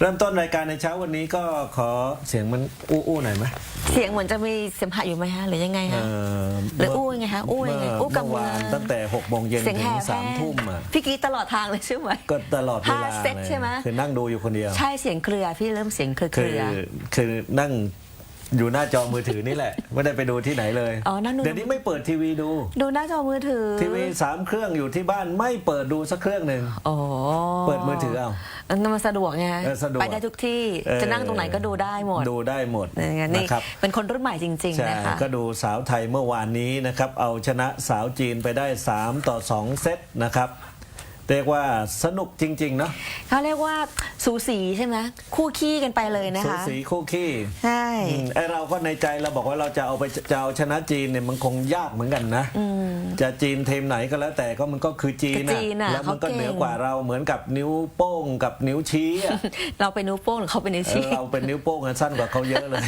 เริ่มต้นรายการในเช้าวันนี้ก็ขอเสียงมันอู้ๆหน่อยไหมเสียงเหมือนจะมีเสมหะอยู่ไหมฮะหรือยังไงเฮะหรืออู้ยังไงฮะอู้ยังไงอู้กำเมืเมื่องอวานตั้งแต่6กโมงเย็นเสียงถึแห่งแพสามร่ทุ่มอะพี่กรีดตลอดทางเลยใช่ไหมก็ตลอดเวลาห้าเซตเลยใช่ไหมคือนั่งดูอยู่คนเดียว ใช่เสียงเครือพี่เริ่มเสียงเครือเคคือรือคือนั่ง อยู่หน้าจอมือถือนี่แหละ ไม่ได้ไปดูที่ไหนเลยอ๋อนั่งดู เดี๋ยวนี้ไม่เปิดทีวีดู ดูหน้าจอมือถือทีวีสามเครื่องอยู่ที่บ้านไม่เปิดดูสักเครื่องหนึ่ง โอ้เปิดมือถือเอาอันนั้นมันสะดวกไงเออสะดวกไปได้ทุกที่เออ จะนั่งตรงไหนก็ดูได้หมดดูได้หมดนี่ไงนี่นะครับ เป็นคนรุ่นใหม่จริง ๆ ใช่ นะคะ ก็ดูสาวไทยเมื่อวานนี้นะครับ เอาชนะสาวจีนไปได้ 3 ต่อ 2 เซตนะครับ เรียกว่าสนุกจริง ๆ เนาะเขาเรียกว่าสูสีใช่ไหมคู่ขี้กันไปเลยนะสูคะสีคู่ขี้ ใช่อืมไอเราก็ในใจเราบอกว่าเราจะเอาไปจะเอาชนะจีนเนี่ยมันคงยากเหมือนกันนะจะจีนทีมไหนก็แล้วแต่ก็มันก็คือจีนก็จีนน่ะแล้วมันก็เขาเก่งเหนือกว่าเราเหมือนกับนิ้วโป้งกับนิ้วชี้อะเราเป็นนิ้วโป้งหรือเขาเป็นนิ้วเอชี้อเราเป็นนิ้วโป้งกันสั้นกว่าเขาเยอะเลย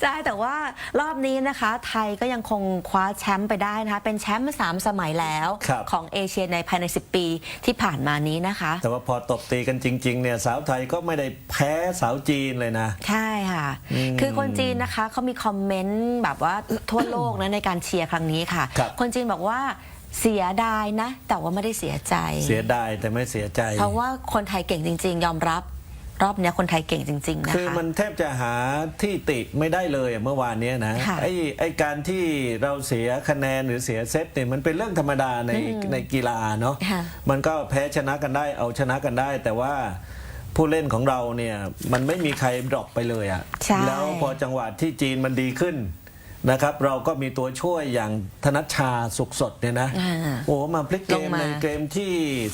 ใช่แต่ว่ารอบนี้นะคะ ไทยก็ยังคงคว้าแชมป์ไปได้นะคะเป็นแชมป์มาสามสมัยแล้วครับของเอเชียในภายใน 10 ปีที่ผ่านมานี้นะคะ แต่ว่าพอตบตีกันจริงๆเนี่ยสาวไทยก็ไม่ได้แพ้สาวจีนเลยนะ ใช่ค่ะคือคนจีนนะคะเขามีคอมเมนต์แบบว่าทั่วโลกนะในการเชียร์ครั้งนี้ค่ะ ครับ คนจีนบอกว่าเสียดายนะ แต่ว่าไม่ได้เสียใจ เสียดายแต่ไม่เสียใจ เพราะว่าคนไทยเก่งจริง ๆ ยอมรับ รอบเนี้ยคนไทยเก่งจริง ๆ นะคือคะมันแทบจะหาที่ติไม่ได้เลยอะเมื่อวานเนี้ยนะค่ะไอ้ไอ้การที่เราเสียคะแนนหรือเสียเซตเนี่ยมันเป็นเรื่องธรรมดาในในกีฬาเนาะค่ะ มันก็แพ้ชนะกันได้เอาชนะกันได้ แต่ว่า ผู้เล่นของเราเนี่ยมันไม่มีใครดรอปไปเลยอะใช่แล้วพอจังหวะที่จีนมันดีขึ้นนะครับ เราก็มีตัวช่วยอย่างธนัชชาสุขสดเนี่ยนะ อ่าโอ้มาพลิกเกลมงมา ในเกมที่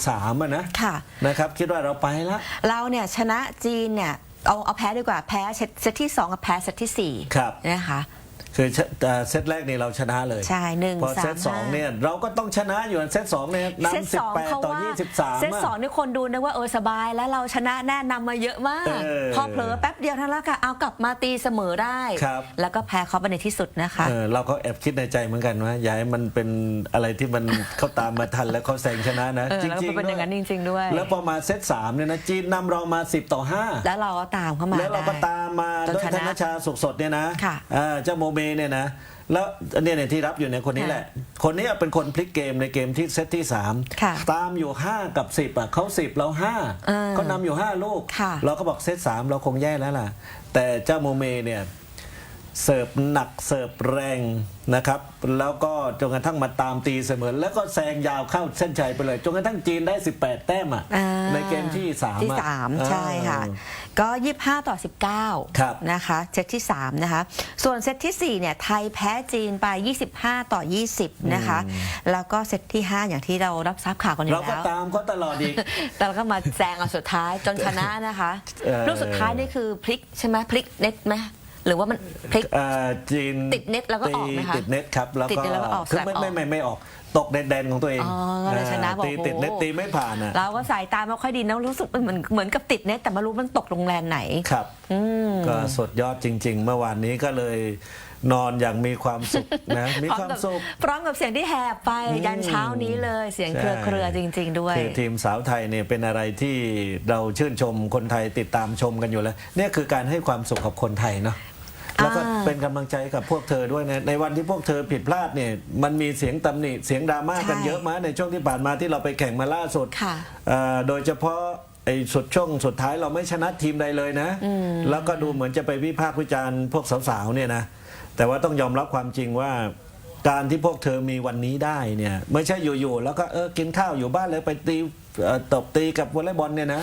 สามอะนะค่ะ นะครับ คิดว่าเราไปละ เราเนี่ยชนะจีนเนี่ยเอาเอาแพ้ดีกว่าแพ้เซตเซตที่2กับแพ้เซตที่4ครับ นะคะ คือเซตเอ่อเซตแรกนี่เราชนะเลยใช่หนึ่งพอเซตสามสองห้าเนี่ยเราก็ต้องชนะอยู่เซตสองเนี่ยเซตนำสิสบองแปดเขาต่อว่ายี่สิบสามเซตสองนี่คนดูนึกว่าเออสบายแล้วเราชนะแน่นำมาเยอะมากเออพอเผลอแป๊บเดียวเท่านั้นแหละค่ะเอากลับมาตีเสมอได้ครับแล้วก็แพ้เขาไปในที่สุดนะคะเออเราก็แอบคิดในใจเหมือนกันว่าอย่าให้มันเป็นอะไรที่มันเขาตามมาทันแล้วเขาแซงชนะนะเออจแล้วริก็งๆเป็นอย่างนั้นด้จริง ๆด้วย แล้วพอมาเซตสามเนี่ยนะจีนนำเรามา 10 ต่อ 5 แล้วเราก็ตามเข้ามาแล้วเราก็ได้ตามมาจนด้วยชธนะนชาสุขสดเนี่ยนะค่ะอ่าเจ้าโมเมเนี่ยนะแล้วเนี่ยเนี่ยที่รับอยู่เนี่ยคนนี้ค่ะแหละ คนนี้เป็นคนพลิกเกมในเกมที่เซตที่ค่ะ3ตามอยู่ 5 กับ 10อะเขา10 เราเออ5เขานำอยู่ 5 ลูกค่ะเราก็บอกเซต3เราคงแย่แล้วล่ะ แต่เจ้าโมเมเนี่ย เสิร์ฟหนักเสิร์ฟแรงนะครับ แล้วก็จนกระทั่งมาตามตีเสมอ แล้วก็แซงยาวเข้าเส้นชัยไปเลย จนกระทั่งจีนได้ 18 แต้มอะอ่าในเกมที่3ที่อะสามอ่าใช่ค่ะ ก็ 25 ต่อ 19ครับนะคะเซตที่ 3 นะคะ ส่วนเซตที่ 4 เนี่ย ไทยแพ้จีนไป 25 ต่อ 20 นะคะ แล้วก็เซตที่ 5 อย่างที่เรารับทราบข่าวกันอยู่เราก็แล้วตามเขาตลอดอีกแต่เราก็มาแซงเอาสุดท้ายจนชนะนะคะเอ่อลูกสุดท้ายนี่คือพลิกใช่ไหมพลิกเน็ตไหม หรือว่ามันพลิก เอ่อจีนติดเน็ตแล้วก็ออกไหมคะติดเน็ตครับแล้วติดก็เน็ตแล้วก็ออกคือสลับไม่ออกไม่ไม่ไม่ออกตกแดนๆของตัวเองอ๋อก็เลยชนะบอกตีโอ้โห ติดเน็ตตีไม่ผ่านอะเราก็สายตาไม่ค่อยดีนะรู้สึกมันเหมือนเหมือนกับติดเน็ตแต่ไม่รู้มันตกโรงแรมไหน ครับ อืม ก็สุดยอดจริง ๆ เมื่อวานนี้ก็เลยนอนอย่างมีความสุขนะ มีพร้อความกับสุข พร้อมกับเสียงที่แหบไปอืมยันเช้านี้เลยเสียงเครือใช่ เครือๆจริง ๆ ด้วย คือทีมสาวไทยเนี่ยเป็นอะไรที่เราชื่นชมคนไทยติดตามชมกันอยู่แล้ว เนี่ยคือการให้ความสุขกับคนไทยเนาะ แล้วก็อ่าเป็นกำลังใจกับพวกเธอด้วยนะในวันที่พวกเธอผิดพลาดเนี่ยมันมีเสียงตำหนิเสียงดราม่ากันใช่เยอะมากในช่วงที่ผ่านมาที่เราไปแข่งมาล่าสุดค่ะเอ่อโดยเฉพาะไอ้สุดช่วงสุดท้ายเราไม่ชนะทีมใดเลยนะ แล้วก็ดูเหมือนจะไปวิพากษ์วิจารณ์พวกสาวๆเนี่ยนะแต่ว่าต้องยอมรับความจริงว่า การที่พวกเธอมีวันนี้ได้เนี่ยไม่ใช่อยู่ๆแล้วก็เออกินข้าวอยู่บ้านเลยไปตีเอ่อตบตีกับวอลเลย์บอลเนี่ยนะ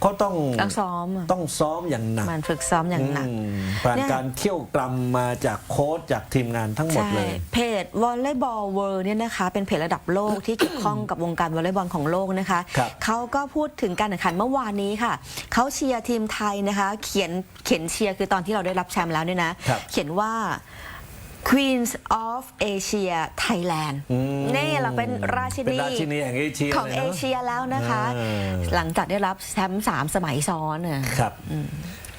เขาต้องต้องซ้อมอะต้องซ้อมอย่างหนักมันฝึกซ้อมอย่างหนัก อืมผ่านเนี่ย การเขี่ยวกรำมาจากโค้ชจากทีมงานทั้งหมดใช่เลยเพจวอลเลย์บอลเวิร์เนี่ยนะคะ เป็นเพจระดับโลกที่เกี่ยวข้องกับวงการวอลเลย์บอลของโลกนะคะ ครับเขาก็พูดถึงการแข่งขันเมื่อวานนี้ค่ะ เขาเชียร์ทีมไทยนะคะ เขียนเขียนเชียร์คือตอนที่เราได้รับแชมป์แล้วเนี่ยนะ ครับ เขียนว่า Queens of Asia Thailand อืมนี่เราเป็นราชิเป็นนีราชินีแห่งเอเชียของลยเอนะเชียแล้วนะคะอ่าหลังจากได้รับแชมป์สามสมัยซ้อนน่ะครับ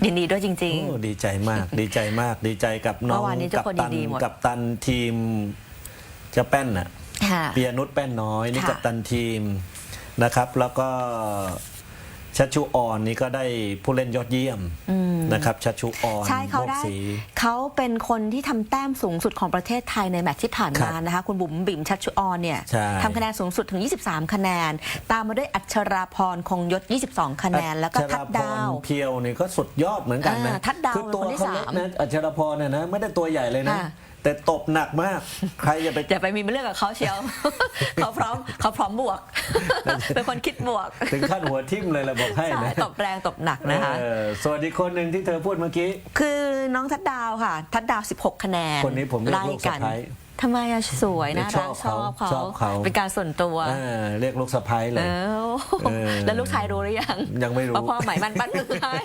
ยินดีด้วยจริงโอ้ดีใจมาก ดีใจมาก ดีใจกับน้องเมื่อวานนี้ทุกกัคนตันดีๆหมดกับตันทีมเจะแป้นน่ะๆค่ะเปียนุชแป้นน้อยนี่ค่ะกับตันทีมนะครับ แล้วก็ ชัชชุออนนี่ก็ได้ผู้เล่นยอดเยี่ยมนะครับชัชชุออนใช่เขาโมกได้ศรี เขาเป็นคนที่ทำแต้มสูงสุดของประเทศไทยในแมตช์ที่ผ่านครัมาบนะคะ คุณบุ๋มบิ๋มชัชชุออนเนี่ยใช่ทำคะแนนสูงสุดถึง 23 คะแนน ตามมาด้วยอัชราพรคงยศ 22 คะแนน แล้วก็ทัดดาว อัชรพรเพียวนี่ก็สุดยอดเหมือนกันนะอ่าทัดดาวคือตัวเป็นคนที่เขาเล็กสามนะอัชรพรเนี่ยนะไม่ได้ตัวใหญ่เลยนะ ค่ะ แต่ตบหนักมาก ใครจะไป อย่าไปมีเรื่องกับเขาเชียว เขาพร้อมเขาพร้อมบวก เป็นคนคิดบวกถึงขั้นหัวทิ่มเลยละบอกให้ใช่นะตบแรงตบหนักนะคะ เออส่วนอีกคนหนึ่งที่เธอพูดเมื่อกี้ คือน้องทัดดาวค่ะ ทัดดาว 16 คะแนนคนนี้ผมเรียกไล่ลูกสะใภ้ทำไมอะสวยน่าชรัอกบชอบเขาเขา ชอบเขา เป็นการส่วนตัว เออเรียกลูกสะพ้ายเลเอย อเออแล้วลูกชายรู้หรือยังยังไม่รู้ว่าพ่อหมายมันปั้นมือให้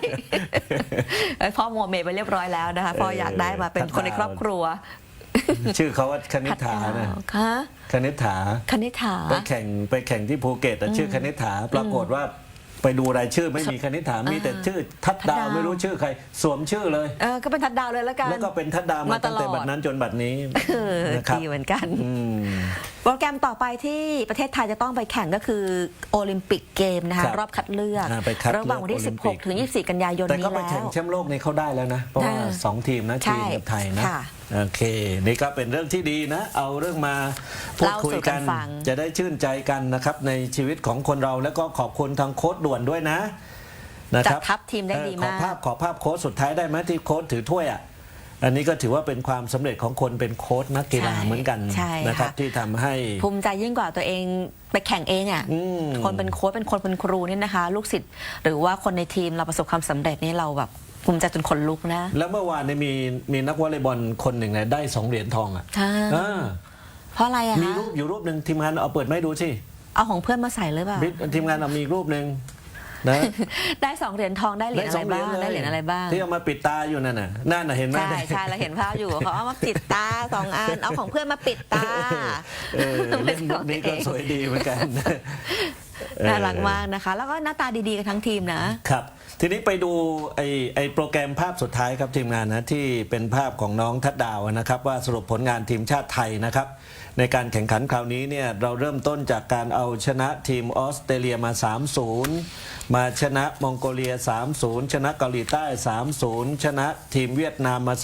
เอ้ยพ่อมัวเมย์ไปเรียบร้อยแล้วนะคะพ่ออยากได้มาเป็นคนในครอบครัว ชื่อเขาว่าคณิษฐานะค่ะคณิษฐาคณิษฐาไปแข่งไปแข่งที่ภูเก็ตแต่ชื่อคณิษฐาปรากฏว่าไปดูรายชื่อไม่มีคณิษฐามีแต่ชื่อทัดดาวทัดดาวไม่รู้ชื่อใคร สวมชื่อเลยเออก็เป็นทัดดาวเลยแล้วกันแล้วก็เป็นทัดดาวมามาตตั้งลอดแต่บัดนั้นจนบัดนี้เออนะครับดีเหมือนกันอืมโปรแกรมต่อไปที่ประเทศไทยจะต้องไปแข่งก็คือโอลิมปิกเกมนะคะครับรอบคัดเลือกอ่าไปคัดเลือกระหว่างวันที่โอลิมปิก16 ถึง 24 กันยายนแต่นี้ก็ไปแล้แข่งวแชมป์โลกนี่เขาได้แล้วนะเพราะว่าอ่าสองทีมนะใช่จีนกับไทยนะค่ะ โอเค นี่ก็เป็นเรื่องที่ดีนะ เอาเรื่องมาพูดเล่าคุยสู่กักันนฟังจะได้ชื่นใจกันนะครับ ในชีวิตของคนเราแล้วก็ขอบคุณทางโค้ดด่วนด้วยนะนะคจัรัดบทัพทีมได้เออดีขอมากภาพขอภาพโค้ดสุดท้ายได้ไหมที่โค้ดถือถ้วยอะอันนี้ก็ถือว่าเป็นความสำเร็จของคนเป็นโค้ดนักกีฬาใช่เหมือนกันใช่นะครับค่ะที่ทำให้ภูมิใจยิ่งกว่าตัวเองไปแข่งเองอะอืมคนเป็นโค้ชเป็นคนเป็นครูนี่นะคะ ลูกศิษย์หรือว่าคนในทีมเราประสบความสำเร็จนี่เราแบบ ภูมิใจจนขนลุกนะแล้วเมื่อวานเนี่ยมีมีนักวอลเลย์บอลคนหนึ่งเนี่ยได้สองเหรียญทองอะใช่อ่าเพราะอะไรอะมีคะรูปอยู่รูปหนึ่งทีมงานเอาเปิดไม่ดูสิเอาของเพื่อนมาใส่หรือเปล่า บิ๊กทีมงานเอามีรูปหนึ่งนะ ได้สองเหรียญทองได้เหรียญอะไรบ้างได้เหรียญอะไรบ้าง ที่เอามาปิดตาอยู่นั่นน่ะนั่นน่ะเห็นไหม ใช่ใช่เราเห็นภาพอยู่ เขาเอามาปิดตาสองอันเอาของเพื่อนมาปิดตา เออเล่นมุกนี้ก็สวยดีเหมือนกันน่ารักมากนะคะ แล้วก็หน้าตาดีๆกันทั้งทีมนะ ครับ ทีนี้ไปดูไอ้ไอ้โปรแกรมภาพสุดท้ายครับทีมงานนะที่เป็นภาพของน้องทัดดาวนะครับว่าสรุปผลงานทีมชาติไทยนะครับ ในการแข่งขันคราวนี้เนี่ยเราเริ่มต้นจากการเอาชนะทีมออสเตรเลียมา 3-0 มาชนะมองโกเลีย 3-0 ชนะเกาหลีใต้ 3-0 ชนะทีมเวียดนามมา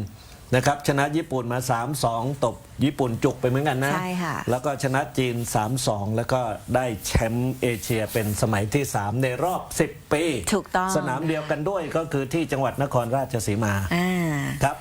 3-1 นะครับชนะญี่ปุ่นมา 3-2 ตบญี่ปุ่นจุกไปเหมือนกันนะ ใช่ค่ะ แล้วก็ชนะจีน 3-2 แล้วก็ได้แชมป์เอเชียเป็นสมัยที่ 3 ในรอบ 10 ปี ถูกต้อง สนามเดียวกันด้วยก็คือที่จังหวัดนครราชสีมาอ่า ครับ